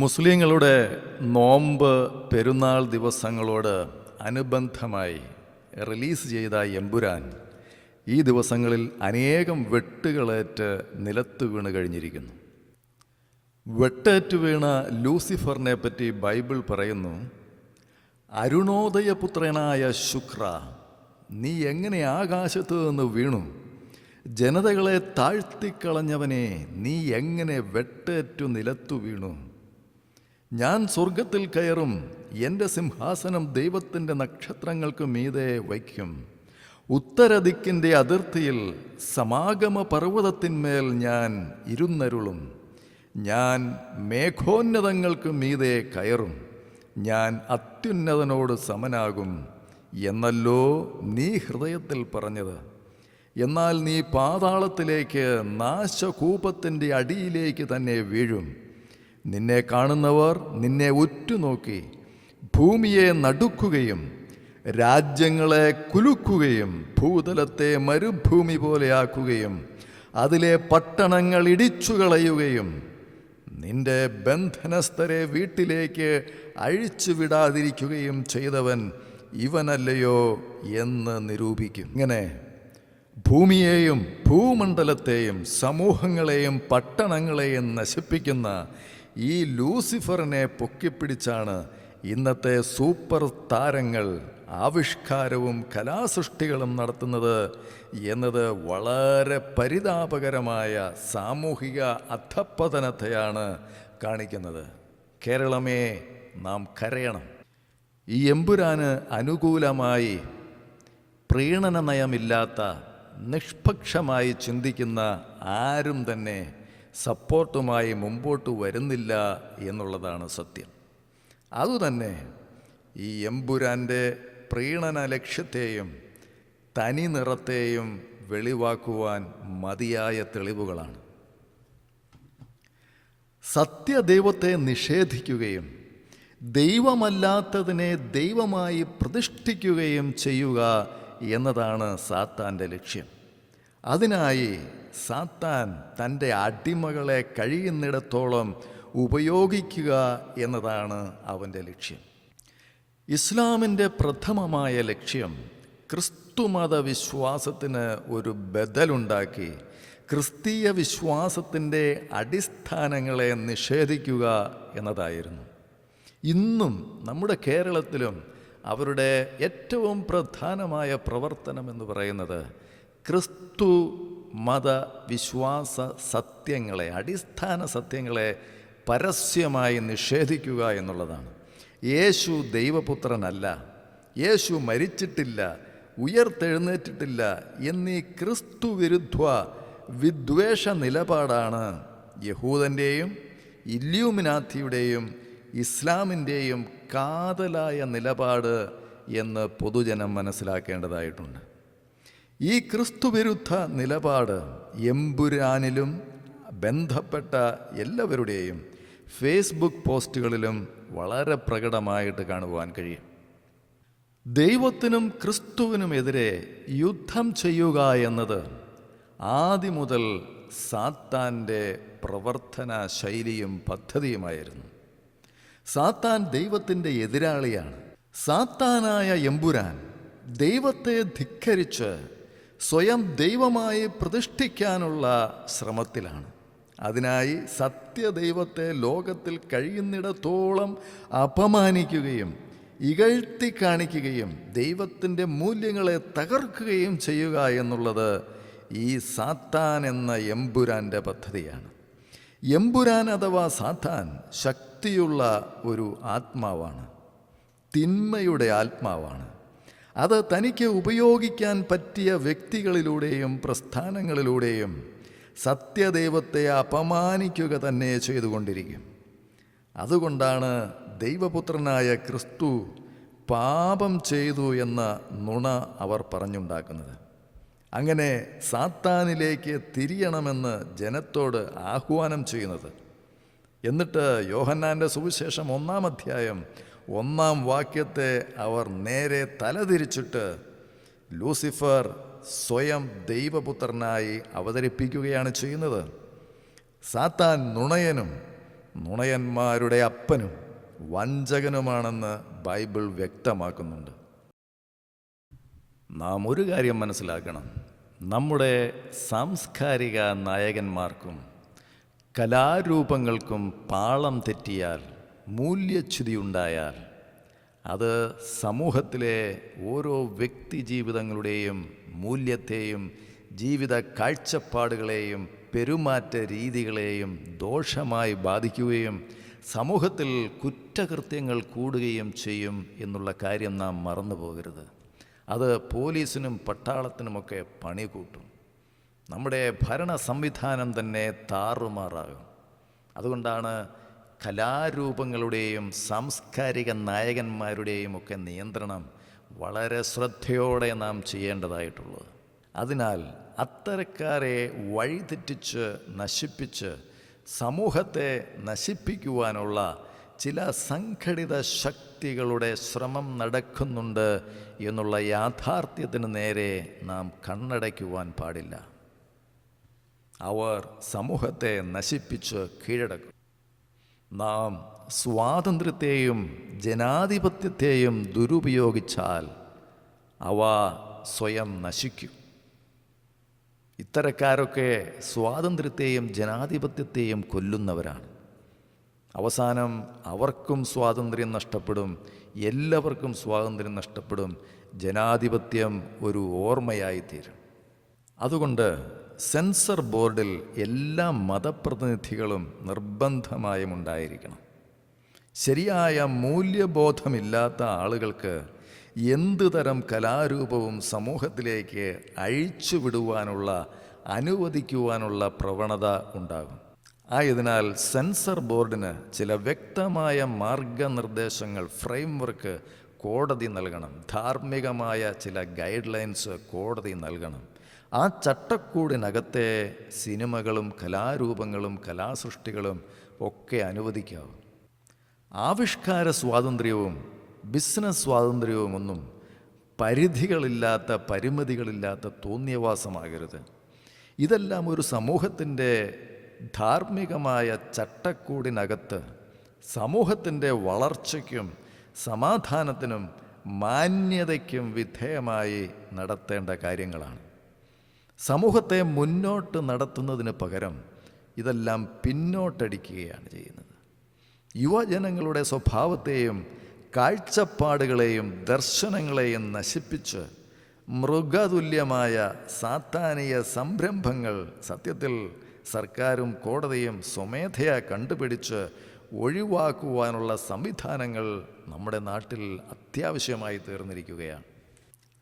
മുസ്ലിങ്ങളുടെ നോമ്പ് പെരുന്നാൾ ദിവസങ്ങളോട് അനുബന്ധമായി റിലീസ് ചെയ്ത എമ്പുരാൻ ഈ ദിവസങ്ങളിൽ അനേകം വെട്ടുകളേറ്റ് നിലത്ത് വീണ് കഴിഞ്ഞിരിക്കുന്നു. വെട്ടേറ്റ് വീണ ലൂസിഫറിനെ പറ്റി ബൈബിൾ പറയുന്നു അരുണോദയപുത്രനായ ശുക്ര നീ എങ്ങനെ ആകാശത്ത് നിന്ന് വീണു? ജനതകളെ താഴ്ത്തിക്കളഞ്ഞവനെ നീ എങ്ങനെ വെട്ടേറ്റു നിലത്തു വീണു? ഞാൻ സ്വർഗത്തിൽ കയറും എന്റെ സിംഹാസനം ദൈവത്തിന്റെ നക്ഷത്രങ്ങൾക്ക് മീതെ വയ്ക്കും. ഉത്തരദിക്കിന്റെ അതിർത്തിയിൽ സമാഗമ പർവതത്തിന്മേൽ ഞാൻ ഇരുന്നരുളും. ഞാൻ മേഘോന്നതങ്ങൾക്ക് മീതെ കയറും. ഞാൻ അത്യുന്നതനോട് സമനാകും എന്നല്ലോ നീ ഹൃദയത്തിൽ പറഞ്ഞത്. എന്നാൽ നീ പാതാളത്തിലേക്ക് നാശകൂപത്തിന്റെ അടിയിലേക്ക് തന്നെ വീഴും. നിന്നെ കാണുന്നവർ നിന്നെ ഉറ്റുനോക്കി ഭൂമിയെ നടുക്കുകയും രാജ്യങ്ങളെ കുലുക്കുകയും ഭൂതലത്തെ മരുഭൂമി പോലെയാക്കുകയും അതിലെ പട്ടണങ്ങൾ ഇടിച്ചുകളയുകയും നിന്റെ ബന്ധനസ്ഥരെ വീട്ടിലേക്ക് അഴിച്ചുവിടാതിരിക്കുകയും ചെയ്തവൻ ഇവനല്ലയോ എന്ന് നിരൂപിക്കും. ഇങ്ങനെ ഭൂമിയെയും ഭൂമണ്ഡലത്തെയും സമൂഹങ്ങളെയും പട്ടണങ്ങളെയും നശിപ്പിക്കുന്ന ഈ ലൂസിഫറിനെ പൊക്കിപ്പിടിച്ചാണ് ഇന്നത്തെ സൂപ്പർ താരങ്ങൾ ആവിഷ്കാരവും കലാസൃഷ്ടികളും നടത്തുന്നത് എന്നത് വളരെ പരിതാപകരമായ സാമൂഹിക അധപ്പതനത്തെയാണ് കാണിക്കുന്നത്. കേരളമേ നാം കരയണം. ഈ എമ്പുരാന് അനുകൂലമായി പ്രീണന നയമില്ലാത്ത നിഷ്പക്ഷമായി ചിന്തിക്കുന്ന ആരും തന്നെ സപ്പോർട്ടുമായി മുമ്പോട്ട് വരുന്നില്ല എന്നുള്ളതാണ് സത്യം. അതുതന്നെ ഈ എമ്പുരാന്റെ പ്രീണന ലക്ഷ്യത്തെയും തനി നിറത്തെയും വെളിവാക്കുവാൻ മതിയായ തെളിവുകളാണ്. സത്യദൈവത്തെ നിഷേധിക്കുകയും ദൈവമല്ലാത്തതിനെ ദൈവമായി പ്രതിഷ്ഠിക്കുകയും ചെയ്യുക എന്നതാണ് സാത്താന്റെ ലക്ഷ്യം. അതിനായി സാത്താൻ തന്റെ അടിമകളെ കഴിയുന്നിടത്തോളം ഉപയോഗിക്കുക എന്നതാണ് അവന്റെ ലക്ഷ്യം. ഇസ്ലാമിന്റെ പ്രഥമമായ ലക്ഷ്യം ക്രിസ്തുമത വിശ്വാസത്തിന് ഒരു ബദലുണ്ടാക്കി ക്രിസ്തീയ വിശ്വാസത്തിന്റെ അടിസ്ഥാനങ്ങളെ നിഷേധിക്കുക എന്നതായിരുന്നു. ഇന്നും നമ്മുടെ കേരളത്തിലും അവരുടെ ഏറ്റവും പ്രധാനമായ പ്രവർത്തനം എന്ന് പറയുന്നത് ക്രിസ്തു മത വിശ്വാസ സത്യങ്ങളെ അടിസ്ഥാന സത്യങ്ങളെ പരസ്യമായി നിഷേധിക്കുക എന്നുള്ളതാണ്. യേശു ദൈവപുത്രനല്ല യേശു മരിച്ചിട്ടില്ല ഉയർത്തെഴുന്നേറ്റിട്ടില്ല എന്നീ ക്രിസ്തു വിരുദ്ധ വിദ്വേഷ നിലപാടാണ് യഹൂദന്റെയും ഇല്യൂമിനാഥിയുടെയും ഇസ്ലാമിന്റെയും കാതലായ നിലപാട് എന്ന് പൊതുജനം മനസ്സിലാക്കേണ്ടതായിട്ടുണ്ട്. ഈ ക്രിസ്തുവിരുദ്ധ നിലപാട് എമ്പുരാനിലും ബന്ധപ്പെട്ട എല്ലാവരുടെയും ഫേസ്ബുക്ക് പോസ്റ്റുകളിലും വളരെ പ്രകടമായിട്ട് കാണുവാൻ കഴിയും. ദൈവത്തിനും ക്രിസ്തുവിനുമെതിരെ യുദ്ധം ചെയ്യുക എന്നത് ആദ്യം മുതൽ സാത്താന്റെ പ്രവർത്തന ശൈലിയും പദ്ധതിയുമായിരുന്നു. സാത്താൻ ദൈവത്തിന്റെ എതിരാളിയാണ്. സാത്താനായ എമ്പുരാൻ ദൈവത്തെ ധിക്കരിച്ച് സ്വയം ദൈവമായി പ്രതിഷ്ഠിക്കാനുള്ള ശ്രമത്തിലാണ്. അതിനായി സത്യദൈവത്തെ ലോകത്തിൽ കഴിയുന്നിടത്തോളം അപമാനിക്കുകയും ഇകഴ്ത്തി കാണിക്കുകയും ദൈവത്തിന്റെ മൂല്യങ്ങളെ തകർക്കുകയും ചെയ്യുക എന്നുള്ളത് ഈ സാത്താൻ എന്ന എമ്പുരാന്റെ പദ്ധതിയാണ്. എമ്പുരാൻ അഥവാ സാത്താൻ ശക്തിയുള്ള ഒരു ആത്മാവാണ് തിന്മയുടെ ആത്മാവാണ്. അത് തനിക്ക് ഉപയോഗിക്കാൻ പറ്റിയ വ്യക്തികളിലൂടെയും പ്രസ്ഥാനങ്ങളിലൂടെയും സത്യദൈവത്തെ അപമാനിക്കുക തന്നെ ചെയ്തുകൊണ്ടിരിക്കും. അതുകൊണ്ടാണ് ദൈവപുത്രനായ ക്രിസ്തു പാപം ചെയ്തു എന്ന നുണ അവർ പറഞ്ഞുണ്ടാക്കുന്നത്. അങ്ങനെ സാത്താനിലേക്ക് തിരിയണമെന്ന് ജനത്തോട് ആഹ്വാനം ചെയ്യുന്നത്. എന്നിട്ട് യോഹന്നാന്റെ സുവിശേഷം ഒന്നാം അധ്യായം ഒന്നാം വാക്യത്തെ അവർ നേരെ തലതിരിച്ചിട്ട് ലൂസിഫർ സ്വയം ദൈവപുത്രനായി അവതരിപ്പിക്കുകയാണ് ചെയ്യുന്നത്. സാത്താൻ നുണയനും നുണയന്മാരുടെ അപ്പനും വഞ്ചകനുമാണെന്ന് ബൈബിൾ വ്യക്തമാക്കുന്നുണ്ട്. നാം ഒരു കാര്യം മനസ്സിലാക്കണം. നമ്മുടെ സാംസ്കാരിക നായകന്മാർക്കും കലാരൂപങ്ങൾക്കും പാളം തെറ്റിയാൽ മൂല്യച്യുതി ഉണ്ടായാൽ അത് സമൂഹത്തിലെ ഓരോ വ്യക്തി ജീവിതങ്ങളുടെയും മൂല്യത്തെയും ജീവിത കാഴ്ചപ്പാടുകളെയും പെരുമാറ്റ രീതികളെയും ദോഷമായി ബാധിക്കുകയും സമൂഹത്തിൽ കുറ്റകൃത്യങ്ങൾ കൂടുകയും ചെയ്യും എന്നുള്ള കാര്യം നാം മറന്നു പോകരുത് അത് പോലീസിനും പട്ടാളത്തിനുമൊക്കെ പണി കൂട്ടും നമ്മുടെ ഭരണ സംവിധാനം തന്നെ താറുമാറാകും. അതുകൊണ്ടാണ് കലാരൂപങ്ങളുടെയും സാംസ്കാരിക നായകന്മാരുടെയും ഒക്കെ നിയന്ത്രണം വളരെ ശ്രദ്ധയോടെ നാം ചെയ്യേണ്ടതായിട്ടുള്ളത്. അതിനാൽ അത്തരക്കാരെ വഴിതെറ്റിച്ച് നശിപ്പിച്ച് സമൂഹത്തെ നശിപ്പിക്കുവാനുള്ള ചില സംഘടിത ശക്തികളുടെ ശ്രമം നടക്കുന്നുണ്ട് എന്നുള്ള യാഥാർത്ഥ്യത്തിന് നേരെ നാം കണ്ണടയ്ക്കുവാൻ പാടില്ല. അവർ സമൂഹത്തെ നശിപ്പിച്ച് കീഴടക്കും. നാം സ്വാതന്ത്ര്യത്തെയും ജനാധിപത്യത്തെയും ദുരുപയോഗിച്ചാൽ അവ സ്വയം നശിക്കും. ഇത്തരക്കാരൊക്കെ സ്വാതന്ത്ര്യത്തെയും ജനാധിപത്യത്തെയും കൊല്ലുന്നവരാണ്. അവസാനം അവർക്കും സ്വാതന്ത്ര്യം നഷ്ടപ്പെടും എല്ലാവർക്കും സ്വാതന്ത്ര്യം നഷ്ടപ്പെടും ജനാധിപത്യം ഒരു ഓർമ്മയായിത്തീരും അതുകൊണ്ട് സെൻസർ ബോർഡിൽ എല്ലാ മതപ്രതിനിധികളും നിർബന്ധമായും ഉണ്ടായിരിക്കണം. ശരിയായ മൂല്യബോധമില്ലാത്ത ആളുകൾക്ക് എന്ത് തരം കലാരൂപവും സമൂഹത്തിലേക്ക് അഴിച്ചുവിടുവാനുള്ള അനുവദിക്കുവാനുള്ള പ്രവണത ഉണ്ടാകും. ആയതിനാൽ സെൻസർ ബോർഡിന് ചില വ്യക്തമായ മാർഗനിർദ്ദേശങ്ങൾ ഫ്രെയിംവർക്ക് കോടതി നൽകണം. ധാർമ്മികമായ ചില ഗൈഡ് ലൈൻസ് കോടതി നൽകണം. ആ ചട്ടക്കൂടിനകത്തെ സിനിമകളും കലാരൂപങ്ങളും കലാസൃഷ്ടികളും ഒക്കെ അനുവദിക്കാവും. ആവിഷ്കാര സ്വാതന്ത്ര്യവും ബിസിനസ് സ്വാതന്ത്ര്യവും ഒന്നും പരിധികളില്ലാത്ത പരിമിതികളില്ലാത്ത തോന്നിയവാസമാകരുത്. ഇതെല്ലാം ഒരു സമൂഹത്തിന്റെ ധാർമ്മികമായ ചട്ടക്കൂടിനകത്ത് സമൂഹത്തിന്റെ വളർച്ചയ്ക്കും സമാധാനത്തിനും മാന്യതയ്ക്കും വിധേയമായി നടത്തേണ്ട കാര്യങ്ങളാണ്. സമൂഹത്തെ മുന്നോട്ട് നടത്തുന്നതിന് പകരം ഇതെല്ലാം പിന്നോട്ടടിക്കുകയാണ് ചെയ്യുന്നത്. യുവജനങ്ങളുടെ സ്വഭാവത്തെയും കാഴ്ചപ്പാടുകളെയും ദർശനങ്ങളെയും നശിപ്പിച്ച് മൃഗതുല്യമായ സാത്താനീയ സംരംഭങ്ങൾ സത്യത്തിൽ സർക്കാരും കോടതിയും സ്വമേധയാ കണ്ടുപിടിച്ച് ഒഴിവാക്കുവാനുള്ള സംവിധാനങ്ങൾ നമ്മുടെ നാട്ടിൽ അത്യാവശ്യമായി തീർന്നിരിക്കുകയാണ്.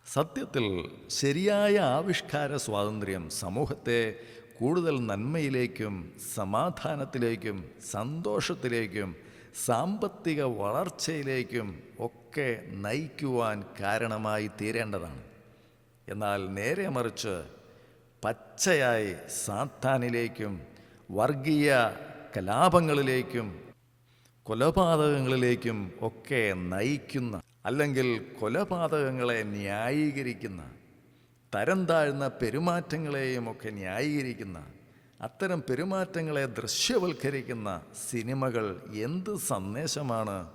സത്യത്തിൽ ശരിയായ ആവിഷ്കാര സ്വാതന്ത്ര്യം സമൂഹത്തെ കൂടുതൽ നന്മയിലേക്കും സമാധാനത്തിലേക്കും സന്തോഷത്തിലേക്കും സാമ്പത്തിക വളർച്ചയിലേക്കും ഒക്കെ നയിക്കുവാൻ കാരണമായി തീരേണ്ടതാണ്. എന്നാൽ നേരെ മറിച്ച് പച്ചയായി സാത്താനിലേക്കും വർഗീയ കലാപങ്ങളിലേക്കും കൊലപാതകങ്ങളിലേക്കും ഒക്കെ നയിക്കുന്ന അല്ലെങ്കിൽ കൊലപാതകങ്ങളെ ന്യായീകരിക്കുന്ന തരം താഴ്ന്ന പെരുമാറ്റങ്ങളെയും ഒക്കെ ന്യായീകരിക്കുന്ന അത്തരം പെരുമാറ്റങ്ങളെ ദൃശ്യവൽക്കരിക്കുന്ന സിനിമകൾ എന്ത് സന്ദേശമാണ്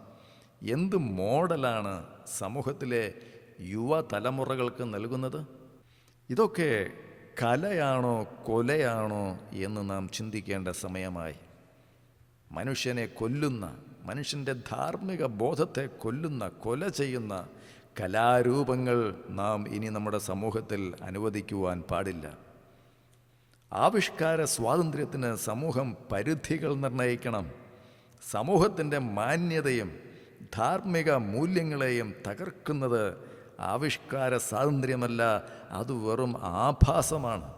എന്ത് മോഡലാണ് സമൂഹത്തിലെ യുവതലമുറകൾക്ക് നൽകുന്നത്? ഇതൊക്കെ കലയാണോ കൊലയാണോ എന്ന് നാം ചിന്തിക്കേണ്ട സമയമായി. മനുഷ്യനെ കൊല്ലുന്ന മനുഷ്യന്റെ ധാർമ്മിക ബോധത്തെ കൊല്ലുന്ന കൊല ചെയ്യുന്ന കലാരൂപങ്ങൾ നാം ഇനി നമ്മുടെ സമൂഹത്തിൽ അനുവദിക്കുവാൻ പാടില്ല. ആവിഷ്കാര സ്വാതന്ത്ര്യത്തിന് സമൂഹം പരിധികൾ നിർണയിക്കണം. സമൂഹത്തിന്റെ മാന്യതയും ധാർമ്മിക മൂല്യങ്ങളെയും തകർക്കുന്നത് ആവിഷ്കാര സ്വാതന്ത്ര്യമല്ല അത് വെറും ആഭാസമാണ്.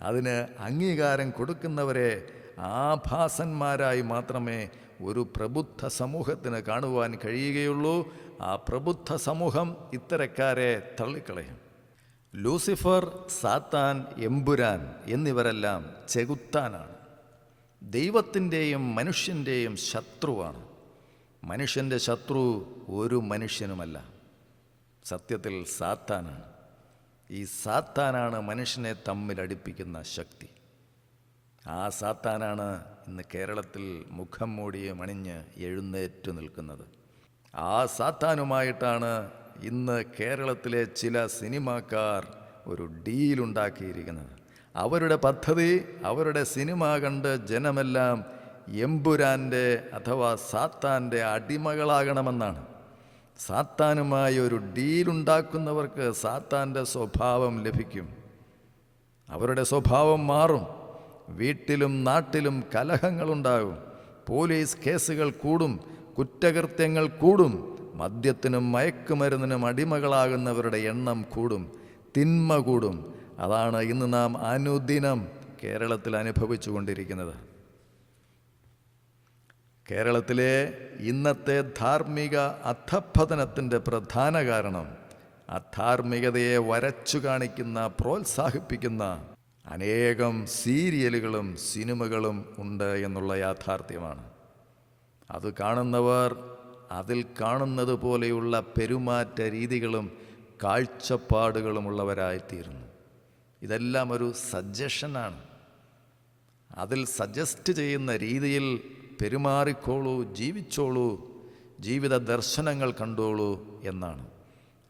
അതിന് അംഗീകാരം കൊടുക്കുന്നവരെ ആഭാസന്മാരായി മാത്രമേ ഒരു പ്രബുദ്ധ സമൂഹത്തിന് കാണുവാൻ കഴിയുകയുള്ളൂ. ആ പ്രബുദ്ധ സമൂഹം ഇത്തരക്കാരെ തള്ളിക്കളയും. ലൂസിഫർ സാത്താൻ എമ്പുരാൻ എന്നിവരെല്ലാം ചെകുത്താനാണ്. ദൈവത്തിന്റെയും മനുഷ്യന്റെയും ശത്രുവാണ്. മനുഷ്യന്റെ ശത്രു ഒരു മനുഷ്യനുമല്ല. സത്യത്തിൽ സാത്താനാണ്. ഈ സാത്താനാണ് മനുഷ്യനെ തമ്മിലടിപ്പിക്കുന്ന ശക്തി. ആ സാത്താനാണ് ഇന്ന് കേരളത്തിൽ മുഖം മൂടിയ മണിഞ്ഞ് എഴുന്നേറ്റു നിൽക്കുന്നത്. ആ സാത്താനുമായിട്ടാണ് ഇന്ന് കേരളത്തിലെ ചില സിനിമാക്കാർ ഒരു ഡീലുണ്ടാക്കിയിരിക്കുന്നത് അവരുടെ പദ്ധതി അവരുടെ സിനിമ കണ്ട് ജനമെല്ലാം എമ്പുരാന്റെ അഥവാ സാത്താന്റെ അടിമകളാകണമെന്നാണ്. സാത്താനുമായി ഒരു ഡീലുണ്ടാക്കുന്നവർക്ക് സാത്താന്റെ സ്വഭാവം ലഭിക്കും. അവരുടെ സ്വഭാവം മാറും. വീട്ടിലും നാട്ടിലും കലഹങ്ങളുണ്ടാകും. പോലീസ് കേസുകൾ കൂടും കുറ്റകൃത്യങ്ങൾ കൂടും മദ്യത്തിനും മയക്കുമരുന്നിനും അടിമകളാകുന്നവരുടെ എണ്ണം കൂടും തിന്മ കൂടും. അതാണ് ഇന്ന് നാം അനുദിനം കേരളത്തിൽ അനുഭവിച്ചു കൊണ്ടിരിക്കുന്നത് കേരളത്തിലെ ഇന്നത്തെ ധാർമ്മിക അധപ്പതനത്തിന്റെ പ്രധാന കാരണം അധാർമികതയെ വരച്ചു കാണിക്കുന്ന പ്രോത്സാഹിപ്പിക്കുന്ന അനേകം സീരിയലുകളും സിനിമകളും ഉണ്ട് എന്നുള്ള യാഥാർത്ഥ്യമാണ്. അത് കാണുന്നവർ അതിൽ കാണുന്നത് പോലെയുള്ള പെരുമാറ്റ രീതികളും കാഴ്ചപ്പാടുകളുമുള്ളവരായിത്തീരുന്നു ഇതെല്ലാം ഒരു സജഷനാണ്. അതിൽ സജസ്റ്റ് ചെയ്യുന്ന രീതിയിൽ പെരുമാറിക്കോളൂ ജീവിച്ചോളൂ ജീവിത ദർശനങ്ങൾ കണ്ടോളൂ എന്നാണ്.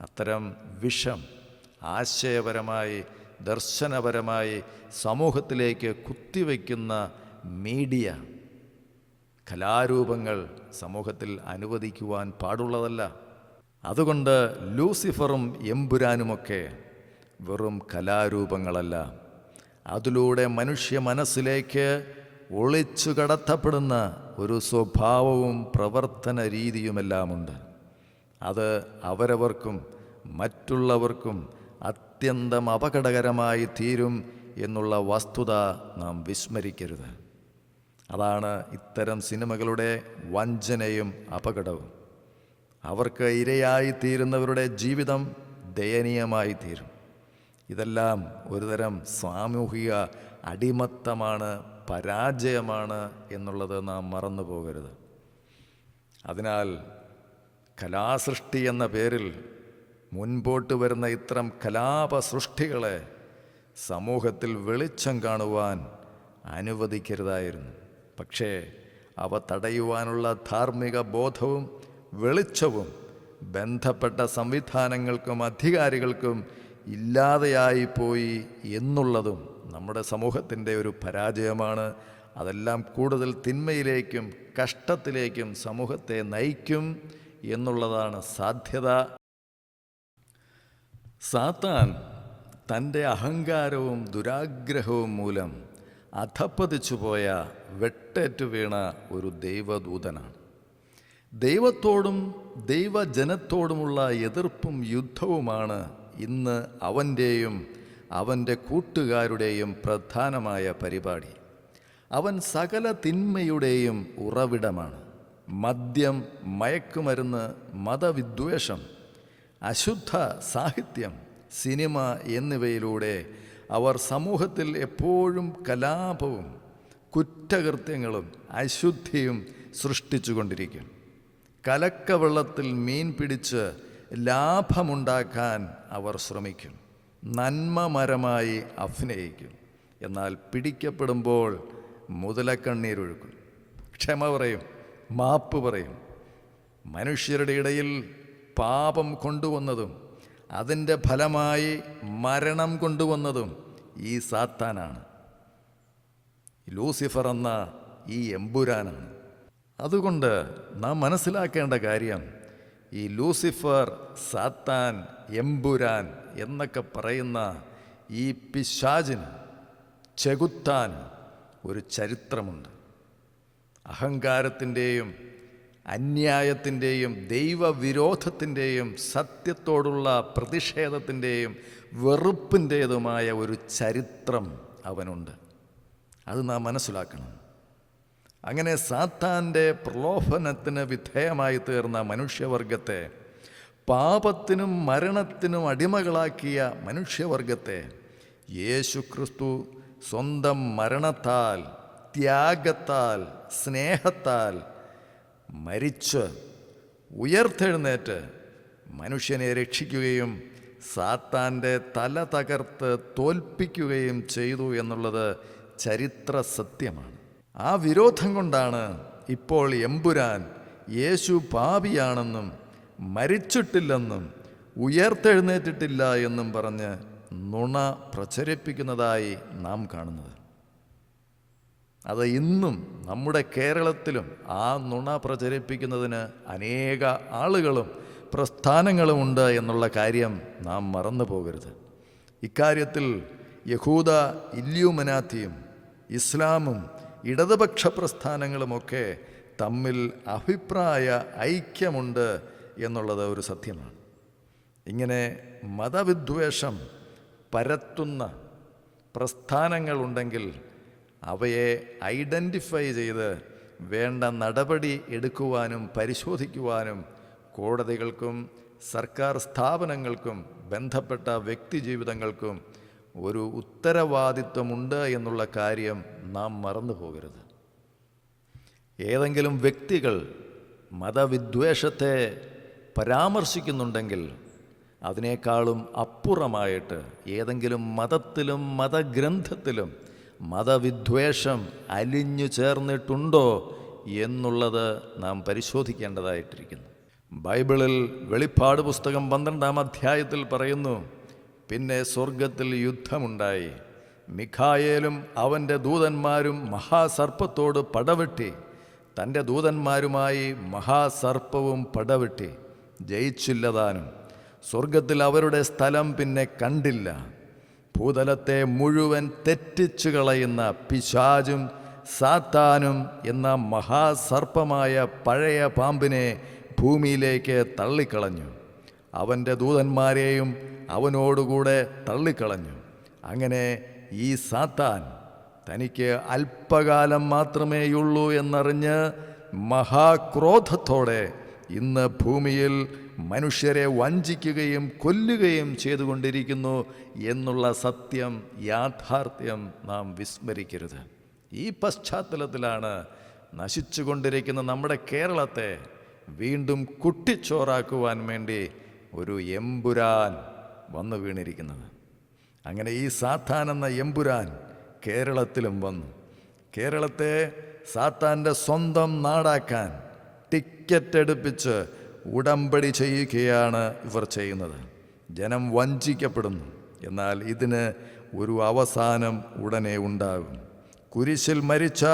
അത്തരം വിഷം ആശയപരമായി ദർശനപരമായി സമൂഹത്തിലേക്ക് കുത്തിവെക്കുന്ന മീഡിയ കലാരൂപങ്ങൾ സമൂഹത്തിൽ അനുവദിക്കുവാൻ പാടുള്ളതല്ല. അതുകൊണ്ട് ലൂസിഫറും എമ്പുരാനുമൊക്കെ വെറും കലാരൂപങ്ങളല്ല. അതിലൂടെ മനുഷ്യ മനസ്സിലേക്ക് ഒളിച്ചു കടത്തപ്പെടുന്ന ഒരു സ്വഭാവവും പ്രവർത്തന രീതിയുമെല്ലാമുണ്ട്. അത് അവരവർക്കും മറ്റുള്ളവർക്കും അത്യന്തം അപകടകരമായി തീരും എന്നുള്ള വസ്തുത നാം വിസ്മരിക്കരുത്. അതാണ് ഇത്തരം സിനിമകളുടെ വഞ്ചനയും അപകടവും. അവർക്ക് ഇരയായി തീരുന്നവരുടെ ജീവിതം ദയനീയമായി തീരും. ഇതെല്ലാം ഒരുതരം സാമൂഹിക അടിമത്തമാണ് പരാജയമാണ് എന്നുള്ളത് നാം മറന്നു പോകരുത്. അതിനാൽ കലാസൃഷ്ടി എന്ന പേരിൽ മുൻപോട്ട് വരുന്ന ഇത്തരം കലാപ സൃഷ്ടികളെ സമൂഹത്തിൽ വെളിച്ചം കാണുവാൻ അനുവദിക്കരുതായിരുന്നു. പക്ഷേ അവ തടയുവാനുള്ള ധാർമ്മിക ബോധവും വെളിച്ചവും ബന്ധപ്പെട്ട സംവിധാനങ്ങൾക്കും അധികാരികൾക്കും ഇല്ലാതെയായിപ്പോയി എന്നുള്ളതും നമ്മുടെ സമൂഹത്തിന്റെ ഒരു പരാജയമാണ്. അതെല്ലാം കൂടുതൽ തിന്മയിലേക്കും കഷ്ടത്തിലേക്കും സമൂഹത്തെ നയിക്കും എന്നുള്ളതാണ് സാധ്യത. സാത്താൻ തന്റെ അഹങ്കാരവും ദുരാഗ്രഹവും മൂലം അധപ്പതിച്ചു പോയ വെട്ടേറ്റു വീണ ഒരു ദൈവദൂതനാണ്. ദൈവത്തോടും ദൈവജനത്തോടുമുള്ള എതിർപ്പും യുദ്ധവുമാണ് ഇന്ന് അവന്റെയും അവന്റെ കൂട്ടുകാരുടെയും പ്രധാനമായ പരിപാടി. അവൻ സകല തിന്മയുടെയും ഉറവിടമാണ്. മദ്യം മയക്കുമരുന്ന് മതവിദ്വേഷം അശുദ്ധ സാഹിത്യം സിനിമ എന്നിവയിലൂടെ അവർ സമൂഹത്തിൽ എപ്പോഴും കലാപവും കുറ്റകൃത്യങ്ങളും അശുദ്ധിയും സൃഷ്ടിച്ചുകൊണ്ടിരിക്കും. കലക്കവെള്ളത്തിൽ മീൻ പിടിച്ച് ലാഭമുണ്ടാക്കാൻ അവർ ശ്രമിക്കും. നന്മ മരമായി അഭിനയിക്കും. എന്നാൽ പിടിക്കപ്പെടുമ്പോൾ മുതലക്കണ്ണീരൊഴുക്കും ക്ഷമ പറയും മാപ്പ് പറയും. മനുഷ്യരുടെ ഇടയിൽ പാപം കൊണ്ടുവന്നതും അതിന്റെ ഫലമായി മരണം കൊണ്ടുവന്നതും ഈ സാത്താനാണ്. ലൂസിഫർ എന്ന ഈ എമ്പുരാനാണ്. അതുകൊണ്ട് നാം മനസ്സിലാക്കേണ്ട കാര്യം ഈ ലൂസിഫർ സാത്താൻ എമ്പുരാൻ എന്നൊക്കെ പറയുന്ന ഈ പിശാജിന് ചെകുത്താൻ ഒരു ചരിത്രമുണ്ട്. അഹങ്കാരത്തിന്റെയും അന്യായത്തിന്റെയും ദൈവവിരോധത്തിന്റെയും സത്യത്തോടുള്ള പ്രതിഷേധത്തിന്റെയും വെറുപ്പിന്റേതുമായ ഒരു ചരിത്രം അവനുണ്ട്. അത് നാം മനസ്സിലാക്കണം. അങ്ങനെ സാത്താന്റെ പ്രലോഭനത്തിന് വിധേയമായി തീർന്ന മനുഷ്യവർഗത്തെ പാപത്തിനും മരണത്തിനും അടിമകളാക്കിയ മനുഷ്യവർഗത്തെ യേശുക്രിസ്തു സ്വന്തം മരണത്താൽ ത്യാഗത്താൽ സ്നേഹത്താൽ മരിച്ച് ഉയർത്തെഴുന്നേറ്റ് മനുഷ്യനെ രക്ഷിക്കുകയും സാത്താന്റെ തല തകർത്ത് തോൽപ്പിക്കുകയും ചെയ്തു എന്നുള്ളത് ചരിത്ര സത്യമാണ്. ആ വിരോധം കൊണ്ടാണ് ഇപ്പോൾ എമ്പുരാൻ യേശു പാപിയാണെന്നും മരിച്ചിട്ടില്ലെന്നും ഉയർത്തെഴുന്നേറ്റിട്ടില്ല എന്നും പറഞ്ഞ് നുണ പ്രചരിപ്പിക്കുന്നതായി നാം കാണുന്നത്. അത് ഇന്നും നമ്മുടെ കേരളത്തിലും ആ നുണ പ്രചരിപ്പിക്കുന്നതിന് അനേക ആളുകളും പ്രസ്ഥാനങ്ങളുമുണ്ട് എന്നുള്ള കാര്യം നാം മറന്നു പോകരുത്. ഇക്കാര്യത്തിൽ യഹൂദ ഇല്യൂമനാത്തിയും ഇസ്ലാമും ഇടതുപക്ഷ പ്രസ്ഥാനങ്ങളുമൊക്കെ തമ്മിൽ അഭിപ്രായ ഐക്യമുണ്ട് എന്നുള്ളത് ഒരു സത്യമാണ്. ഇങ്ങനെ മതവിദ്വേഷം പരത്തുന്ന പ്രസ്ഥാനങ്ങളുണ്ടെങ്കിൽ അവയെ ഐഡന്റിഫൈ ചെയ്ത് വേണ്ട നടപടി എടുക്കുവാനും പരിശോധിക്കുവാനും കോടതികൾക്കും സർക്കാർ സ്ഥാപനങ്ങൾക്കും ബന്ധപ്പെട്ട വ്യക്തി ജീവിതങ്ങൾക്കും ഒരു ഉത്തരവാദിത്വമുണ്ട് എന്നുള്ള കാര്യം നാം മറന്നു പോകരുത്. ഏതെങ്കിലും വ്യക്തികൾ മതവിദ്വേഷത്തെ പരാമർശിക്കുന്നുണ്ടെങ്കിൽ അതിനേക്കാളും അപ്പുറമായിട്ട് ഏതെങ്കിലും മതത്തിലും മതഗ്രന്ഥത്തിലും മതവിദ്വേഷം അലിഞ്ഞു ചേർന്നിട്ടുണ്ടോ എന്നുള്ളത് നാം പരിശോധിക്കേണ്ടതായിട്ടിരിക്കുന്നു. ബൈബിളിൽ വെളിപ്പാട് പുസ്തകം പന്ത്രണ്ടാം അധ്യായത്തിൽ പറയുന്നു പിന്നെ സ്വർഗത്തിൽ യുദ്ധമുണ്ടായി. മിഖായേലും അവന്റെ ദൂതന്മാരും മഹാസർപ്പത്തോട് പടവെട്ടി. തന്റെ ദൂതന്മാരുമായി മഹാസർപ്പവും പടവെട്ടി. ജയിച്ചില്ലതാനും. സ്വർഗത്തിൽ അവരുടെ സ്ഥലം പിന്നെ കണ്ടില്ല. ഭൂതലത്തെ മുഴുവൻ തെറ്റിച്ചു കളയുന്ന പിശാചും സാത്താനും എന്ന മഹാസർപ്പമായ പഴയ പാമ്പിനെ ഭൂമിയിലേക്ക് തള്ളിക്കളഞ്ഞു. അവന്റെ ദൂതന്മാരെയും അവനോടുകൂടെ തള്ളിക്കളഞ്ഞു. അങ്ങനെ ഈ സാത്താൻ തനിക്ക് അല്പകാലം മാത്രമേയുള്ളൂ എന്നറിഞ്ഞ് മഹാക്രോധത്തോടെ ഇന്ന് ഭൂമിയിൽ മനുഷ്യരെ വഞ്ചിക്കുകയും കൊല്ലുകയും ചെയ്തുകൊണ്ടിരിക്കുന്നു എന്നുള്ള സത്യം യാഥാർത്ഥ്യം നാം വിസ്മരിക്കരുത്. ഈ പശ്ചാത്തലത്തിലാണ് നശിച്ചുകൊണ്ടിരിക്കുന്ന നമ്മുടെ കേരളത്തെ വീണ്ടും കുട്ടിച്ചോറാക്കുവാൻ വേണ്ടി ഒരു എമ്പുരാൻ വന്നു വീണിരിക്കുന്നത്. അങ്ങനെ ഈ സാത്താൻ എന്ന എമ്പുരാൻ കേരളത്തിലും വന്നു. കേരളത്തെ സാത്താന്റെ സ്വന്തം നാടാക്കാൻ ടിക്കറ്റ് എടുപ്പിച്ച് ഉടമ്പടി ചെയ്യുകയാണ് ഇവർ ചെയ്യുന്നത്. ജനം വഞ്ചിക്കപ്പെടുന്നു. എന്നാൽ ഇതിന് ഒരു അവസാനം ഉടനെ ഉണ്ടാകും. കുരിശിൽ മരിച്ച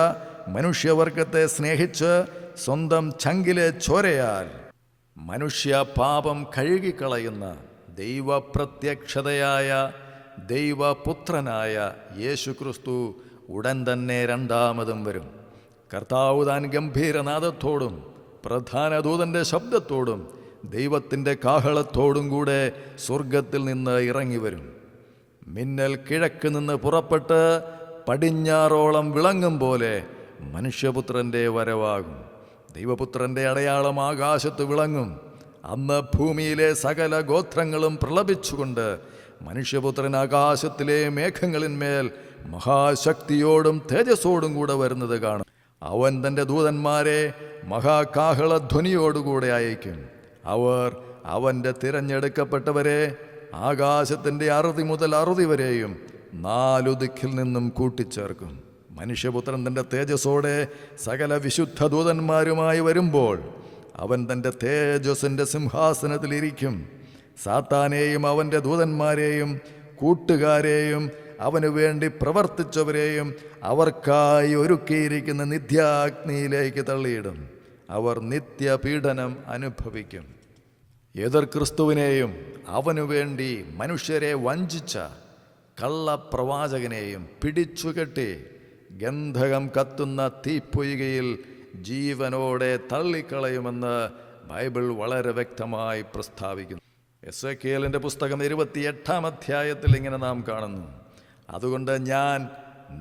മനുഷ്യവർഗത്തെ സ്നേഹിച്ച് സ്വന്തം ചങ്കിലെ ചോരയാൽ മനുഷ്യ പാപം കഴുകിക്കളയുന്ന ദൈവപ്രത്യക്ഷതയായ ദൈവപുത്രനായ യേശുക്രിസ്തു ഉടൻ തന്നെ രണ്ടാമതും വരും. കർത്താവ് താൻ ഗംഭീരനാദത്തോടും പ്രധാന ദൂതന്റെ ശബ്ദത്തോടും ദൈവത്തിന്റെ കാഹളത്തോടും കൂടെ സ്വർഗത്തിൽ നിന്ന് ഇറങ്ങി വരും. മിന്നൽ കിഴക്ക് നിന്ന് പുറപ്പെട്ട് പടിഞ്ഞാറോളം വിളങ്ങും പോലെ മനുഷ്യപുത്രന്റെ വരവാകും. ദൈവപുത്രന്റെ അടയാളം ആകാശത്ത് വിളങ്ങും. അന്ന് ഭൂമിയിലെ സകല ഗോത്രങ്ങളും പ്രളപിച്ചുകൊണ്ട് മനുഷ്യപുത്രൻ ആകാശത്തിലെ മേഘങ്ങളിന്മേൽ മഹാശക്തിയോടും തേജസ്സോടും കൂടെ വരുന്നത് കാണും. അവൻ തന്റെ ദൂതന്മാരെ മഹാകാഹളധ്വനിയോടുകൂടെ അയക്കും അവർ അവന്റെ തിരഞ്ഞെടുക്കപ്പെട്ടവരെ ആകാശത്തിന്റെ അറുതി മുതൽ അറുതി വരെയും നാലു ദിക്കിൽ നിന്നും കൂട്ടിച്ചേർക്കും. മനുഷ്യപുത്രൻ തന്റെ തേജസ്സോടെ സകല വിശുദ്ധ ദൂതന്മാരുമായി വരുമ്പോൾ അവൻ തന്റെ തേജസ്സിന്റെ സിംഹാസനത്തിലിരിക്കും. സാത്താനെയും അവന്റെ ദൂതന്മാരെയും കൂട്ടുകാരെയും അവന് വേണ്ടി പ്രവർത്തിച്ചവരെയും അവർക്കായി ഒരുക്കിയിരിക്കുന്ന നിത്യാഗ്നിയിലേക്ക് തള്ളിയിടും. അവർ നിത്യപീഡനം അനുഭവിക്കും. എതിർ ക്രിസ്തുവിനെയും അവനു വേണ്ടി മനുഷ്യരെ വഞ്ചിച്ച കള്ളപ്രവാചകനെയും പിടിച്ചുകെട്ടി ഗന്ധകം കത്തുന്ന തീപ്പൊയ്കയിൽ ജീവനോടെ തള്ളിക്കളയുമെന്ന് ബൈബിൾ വളരെ വ്യക്തമായി പ്രസ്താവിക്കുന്നു. എസ് എ കെ എല്ലിന്റെ പുസ്തകം ഇരുപത്തിയെട്ടാം അധ്യായത്തിൽ ഇങ്ങനെ നാം കാണുന്നു. അതുകൊണ്ട് ഞാൻ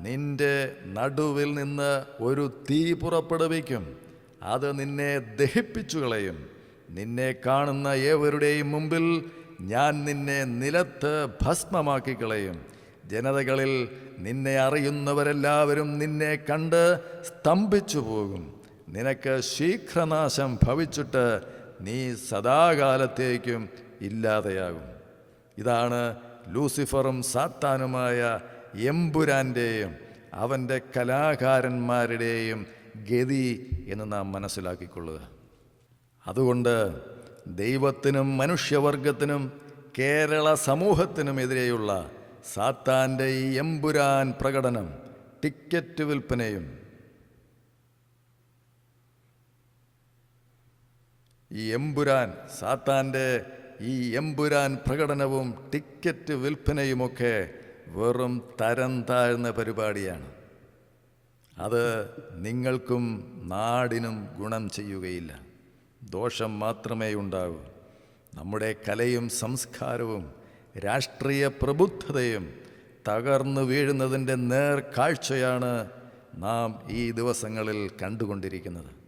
നിന്റെ നടുവിൽ നിന്ന് ഒരു തീ പുറപ്പെടുവിക്കും. അത് നിന്നെ ദഹിപ്പിച്ചു കളയും. നിന്നെ കാണുന്ന ഏവരുടെയും മുമ്പിൽ ഞാൻ നിന്നെ നിലത്ത് ഭസ്മമാക്കി കളയും. ജനതകളിൽ നിന്നെ അറിയുന്നവരെല്ലാവരും നിന്നെ കണ്ട് സ്തംഭിച്ചു പോകും. നിനക്ക് ശീഘ്രനാശം ഭവിച്ചിട്ട് നീ സദാകാലത്തേക്കും ഇല്ലാതെയാകും. ഇതാണ് ലൂസിഫറും സാത്താനുമായ എമ്പുരാന്റെയും അവന്റെ കലാകാരന്മാരുടെയും ഗതി എന്ന് നാം മനസ്സിലാക്കിക്കൊള്ളുക. അതുകൊണ്ട് ദൈവത്തിനും മനുഷ്യവർഗത്തിനും കേരള സമൂഹത്തിനുമെതിരെയുള്ള സാത്താന്റെ ഈ എമ്പുരാൻ പ്രകടനം ടിക്കറ്റ് വിൽപ്പനയും ഈ എമ്പുരാൻ സാത്താന്റെ ഈ എമ്പുരാൻ പ്രകടനവും ടിക്കറ്റ് വിൽപ്പനയുമൊക്കെ വെറും തരം താഴ്ന്ന പരിപാടിയാണ്. അത് നിങ്ങൾക്കും നാടിനും ഗുണം ചെയ്യുകയില്ല. ദോഷം മാത്രമേ ഉണ്ടാകൂ നമ്മുടെ കലയും സംസ്കാരവും രാഷ്ട്രീയ പ്രബുദ്ധതയും തകർന്നു വീഴുന്നതിന്റെ നേർ കാഴ്ചയാണ് നാം ഈ ദിവസങ്ങളിൽ കണ്ടുകൊണ്ടിരിക്കുന്നത്.